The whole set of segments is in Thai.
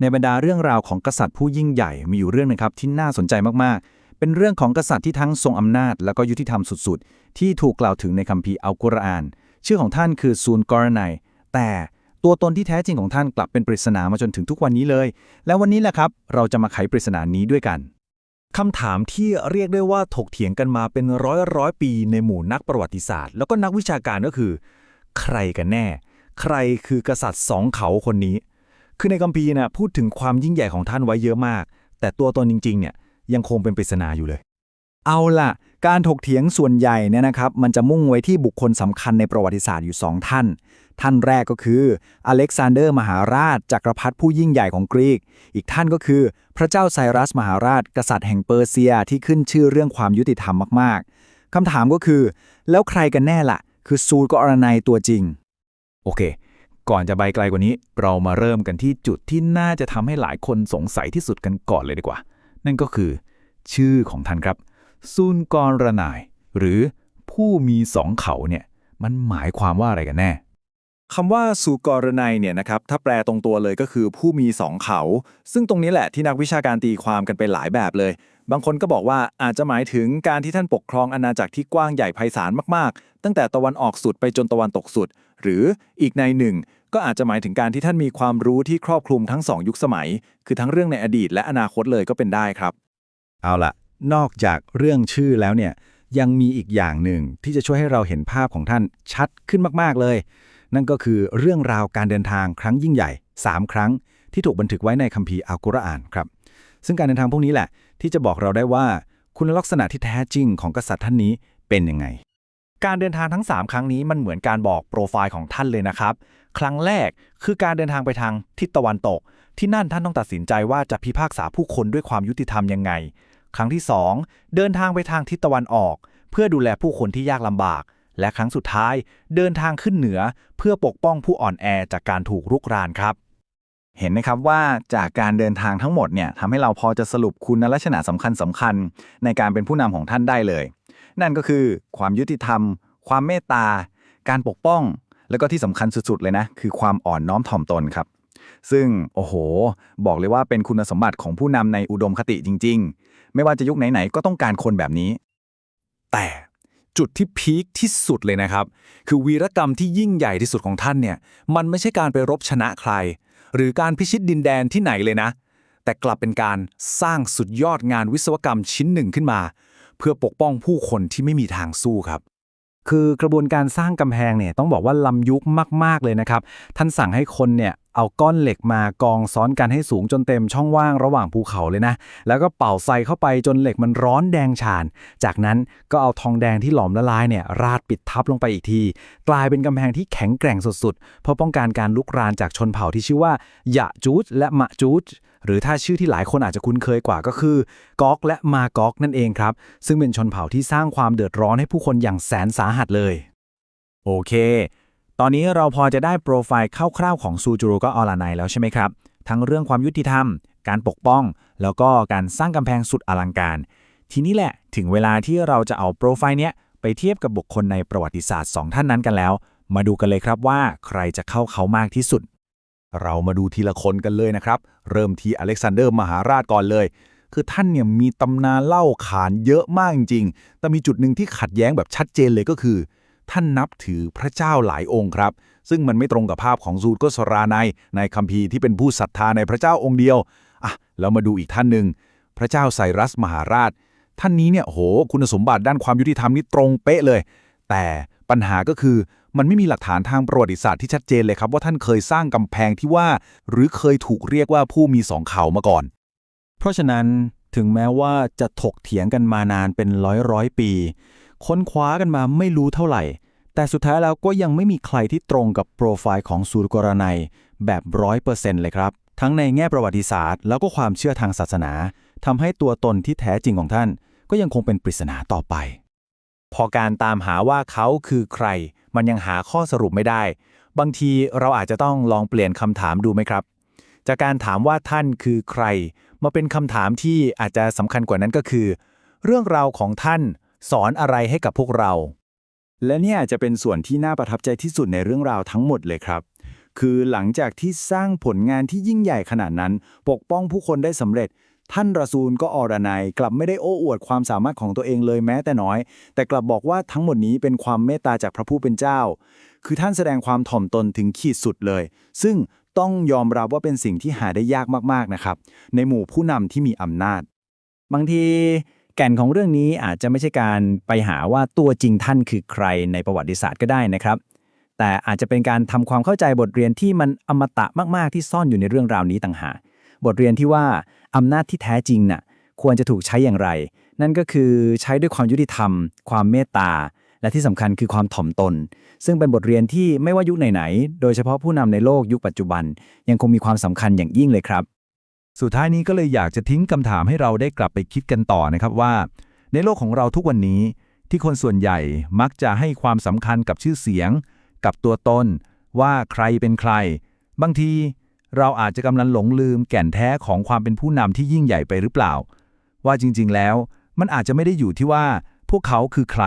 ในบรรดาเรื่องราวของกษัตริย์ผู้ยิ่งใหญ่มีอยู่เรื่องหนึงครับที่น่าสนใจมากๆ เป็นเรื่องของกษัตริย์ที่ทั้งทรงอำนาจ แล้วก็ยุติธรรมสุดๆ ที่ถูกกล่าวถึงในคัมภีร์อัลกุรอาน ชื่อของท่านคือซูนกอรไนแต่ตัวตนที่แท้จริงของท่านกลับเป็นปริศนามาจนถึงทุกวันนี้เลย และวันนี้แหละครับ เราจะมาไขปริศนานี้ด้วยกันคำถามที่เรียกได้ว่าถกเถียงกันมาเป็นร้อยร้อยปีในหมู่นักประวัติศาสตร์ แล้วก็นักวิชาการก็คือ ใครกันแน่ ใครคือกษัตริย์สองเขาคนนี้ คือในคัมภีนะพูดถึงความยิ่งใหญ่ของท่านไว้เยอะมาก แต่ตัวตนจริงๆเนี่ยยังคงเป็นปริศนาอยู่เลย เอาล่ะ การถกเถียงส่วนใหญ่เนี่ยนะครับ มันจะมุ่งไว้ที่บุคคลสำคัญในประวัติศาสตร์อยู่ 2 ท่าน ท่านแรกก็คืออเล็กซานเดอร์มหาราชจักรพรรดิผู้ยิ่งใหญ่ของกรีก อีกท่านก็คือ พระเจ้าไซรัสมหาราช กษัตริย์แห่งเปอร์เซียที่ขึ้นชื่อเรื่องความยุติธรรมมากๆคำถามก็คือ แล้วใครกันแน่ล่ะ คือซูลกอรนัยตัวจริง โอเค ก่อนจะไปไกลกว่านี้ เรามาเริ่มกันที่จุดที่น่าจะทำให้หลายคนสงสัยที่สุดกันก่อนเลยดีกว่า นั่นก็คือ ชื่อของท่านครับซุนกรระนาย หรือผู้มีสองเขาเนี่ยมันหมายความว่าอะไรกันแน่คำว่าสุกรนัยเนี่ยนะครับถ้าแปลตรงตัวเลยก็คือผู้มีสองเขา ซึ่งตรงนี้แหละที่นักวิชาการตีความกันไปหลายแบบเลย บางคนก็บอกว่าอาจจะหมายถึงการที่ท่านปกครองอาณาจักรที่กว้างใหญ่ไพศาลมากๆ ตั้งแต่ตะวันออกสุดไปจนตะวันตกสุด หรืออีกในหนึ่ง ก็อาจจะหมายถึงการที่ท่านมีความรู้ที่ครอบคลุมทั้งสองยุคสมัย คือทั้งเรื่องในอดีตและอนาคตเลยก็เป็นได้ครับ เอาล่ะนอกจากเรื่องชื่อแล้วเนี่ยยังมีอีกอย่างหนึ่งที่จะช่วยให้เราเห็นภาพของท่านชัดขึ้นมาก ๆ เลย นั่นก็คือเรื่องราวการเดินทางครั้งยิ่งใหญ่ 3 ครั้ง ที่ถูกบันทึกไว้ในคัมภีร์อัลกุรอานครับ ซึ่งการเดินทางพวกนี้แหละ ที่จะบอกเราได้ว่าคุณลักษณะที่แท้จริงของกษัตริย์ท่านนี้เป็นยังไง การเดินทางทั้ง 3 ครั้งนี้มันเหมือนการบอกโปรไฟล์ของท่านเลยนะครับ ครั้งแรกคือการเดินทางไปทางทิศตะวันตก ที่นั่นท่านต้องตัดสินใจว่าจะพิพากษาผู้คนด้วยความยุติธรรมยังไง ครั้งที่ 2 เดินทางไปทางทิศตะวันออก เพื่อดูแลผู้คนที่ยากลำบาก และครั้งสุดท้าย เดินทางขึ้นเหนือเพื่อปกป้องผู้อ่อนแอจากการถูกรุกรานครับ เห็นไหมครับว่าจากการเดินทางทั้งหมดเนี่ยทำให้เราพอจะสรุปคุณลักษณะสำคัญสำคัญๆในการเป็นผู้นำของท่านได้เลย นั่นก็คือความยุติธรรม ความเมตตา การปกป้อง แล้วก็ที่สำคัญสุดๆ เลยนะ คือความอ่อนน้อมถ่อมตนครับ ซึ่งโอ้โห บอกเลยว่าเป็นคุณสมบัติของผู้นำในอุดมคติจริง ๆ ไม่ว่าจะยุคไหนๆก็ต้องการคนแบบนี้ แต่จุดที่พีคที่สุดเลยนะครับ คือวีรกรรมที่ยิ่งใหญ่ที่สุดของท่านเนี่ย มันไม่ใช่การไปรบชนะใคร หรือการพิชิตดินแดนที่ไหนเลยนะ แต่กลับเป็นการสร้างสุดยอดงานวิศวกรรมชิ้นหนึ่งขึ้นมา เพื่อปกป้องผู้คนที่ไม่มีทางสู้ครับ คือกระบวนการสร้างกำแพงเนี่ยต้องบอกว่าล้ำยุคมากๆเลยนะครับ ท่านสั่งให้คนเนี่ยเอาก้อนเหล็กมากองซ้อนกันให้สูงจนเต็มช่องว่างระหว่างภูเขาเลยนะ แล้วก็เป่าใส่เข้าไปจนเหล็กมันร้อนแดงฉาน จากนั้นก็เอาทองแดงที่หลอมละลายเนี่ยราดปิดทับลงไปอีกที กลายเป็นกำแพงที่แข็งแกร่งสุดๆ เพื่อป้องกันการลุกรานจากชนเผ่าที่ชื่อว่ายะจูดและมะจูด หรือถ้าชื่อที่หลายคนอาจจะคุ้นเคยกว่าก็คือกอกและมากอกนั่นเองครับ ซึ่งเป็นชนเผ่าที่สร้างความเดือดร้อนให้ผู้คนอย่างแสนสาหัสเลย โอเค ตอนนี้เราพอจะได้โปรไฟล์คร่าวๆของซูจูรุก็ออลาไนแล้วใช่ไหมครับ ทั้งเรื่องความยุติธรรม การปกป้อง แล้วก็การสร้างกำแพงสุดอลังการ ทีนี้แหละถึงเวลาที่เราจะเอาโปรไฟล์เนี้ยไปเทียบกับบุคคลในประวัติศาสตร์ 2 ท่านนั้นกันแล้ว มาดูกันเลยครับว่าใครจะเข้าเขามากที่สุด เรามาดูทีละคนกันเลยนะครับ เริ่มที่อเล็กซานเดอร์มหาราชก่อนเลย คือท่านเนี่ยมีตำนานเล่าขานเยอะมากจริงๆแต่มีจุดหนึ่งที่ขัดแย้งแบบชัดเจนเลยก็คือ ท่านนับถือพระเจ้าหลายองค์ครับ ซึ่งมันไม่ตรงกับภาพของซูตก็สราในในคัมภีร์ที่เป็นผู้ศรัทธาในพระเจ้าองค์เดียวอะแล้วมาดูอีกท่านหนึ่งพระเจ้าไซรัสมหาราช ท่านนี้เนี่ยโหคุณสมบัติด้านความยุติธรรมนี่ตรงเป๊ะเลย แต่ปัญหาก็คือ มันไม่มีหลักฐานทางประวัติศาสตร์ที่ชัดเจนเลยครับว่าท่านเคยสร้างกำแพงที่ว่า หรือเคยถูกเรียกว่าผู้มีสองเขามาก่อน เพราะฉะนั้นถึงแม้ว่าจะถกเถียงกันมานานเป็นร้อยร้อยปี ค้นคว้ากันมาไม่รู้เท่าไหร่ แต่สุดท้ายแล้วก็ยังไม่มีใครที่ตรงกับโปรไฟล์ของสูรกรนัยแบบร้อยเปอร์เซ็นต์เลยครับ ทั้งในแง่ประวัติศาสตร์ แล้วก็ความเชื่อทางศาสนาทำให้ตัวตนที่แท้จริงของท่าน ก็ยังคงเป็นปริศนาต่อไป พอการตามหาว่าเขาคือใคร มันยังหาข้อสรุปไม่ได้ บางทีเราอาจจะต้องลองเปลี่ยนคำถามดูไหมครับ จากการถามว่าท่านคือใคร มาเป็นคำถามที่อาจจะสำคัญกว่านั้นก็คือ เรื่องราวของท่านสอนอะไรให้กับพวกเรา และนี่อาจจะเป็นส่วนที่น่าประทับใจที่สุดในเรื่องราวทั้งหมดเลยครับ คือหลังจากที่สร้างผลงานที่ยิ่งใหญ่ขนาดนั้น ปกป้องผู้คนได้สำเร็จ ท่านรอซูลก็อรนัยกลับไม่ได้โอ้อวดความสามารถของตัวเองเลยแม้แต่น้อย แต่กลับบอกว่าทั้งหมดนี้เป็นความเมตตาจากพระผู้เป็นเจ้า คือท่านแสดงความถ่อมตนถึงขีดสุดเลย ซึ่งต้องยอมรับว่าเป็นสิ่งที่หาได้ยากมากๆนะครับ ในหมู่ผู้นำที่มีอำนาจ บางทีแก่นของเรื่องนี้อาจจะไม่ใช่การไปหาว่าตัวจริงท่านคือใครในประวัติศาสตร์ก็ได้นะครับ แต่อาจจะเป็นการทำความเข้าใจบทเรียนที่มันอมตะมากๆที่ซ่อนอยู่ในเรื่องราวนี้ต่างหาก บทเรียนที่ว่าอำนาจที่แท้จริงน่ะควรจะถูกใช้อย่างไร นั่นก็คือใช้ด้วยความยุติธรรม ความเมตตา และที่สำคัญคือความถ่อมตน ซึ่งเป็นบทเรียนที่ไม่ว่ายุคไหนๆ โดยเฉพาะผู้นำในโลกยุคปัจจุบัน ยังคงมีความสำคัญอย่างยิ่งเลยครับ สุดท้ายนี้ก็เลยอยากจะทิ้งคำถามให้เราได้กลับไปคิดกันต่อนะครับว่า ในโลกของเราทุกวันนี้ ที่คนส่วนใหญ่มักจะให้ความสำคัญกับชื่อเสียง กับตัวตน ว่าใครเป็นใคร บางที เราอาจจะกำลังหลงลืมแก่นแท้ของความเป็นผู้นำที่ยิ่งใหญ่ไปหรือเปล่า ว่าจริง ๆ แล้ว มันอาจจะไม่ได้อยู่ที่ว่าพวกเขาคือใคร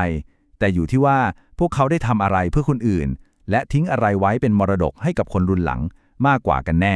แต่อยู่ที่ว่าพวกเขาได้ทำอะไรเพื่อคนอื่น และทิ้งอะไรไว้เป็นมรดกให้กับคนรุ่นหลังมากกว่ากันแน่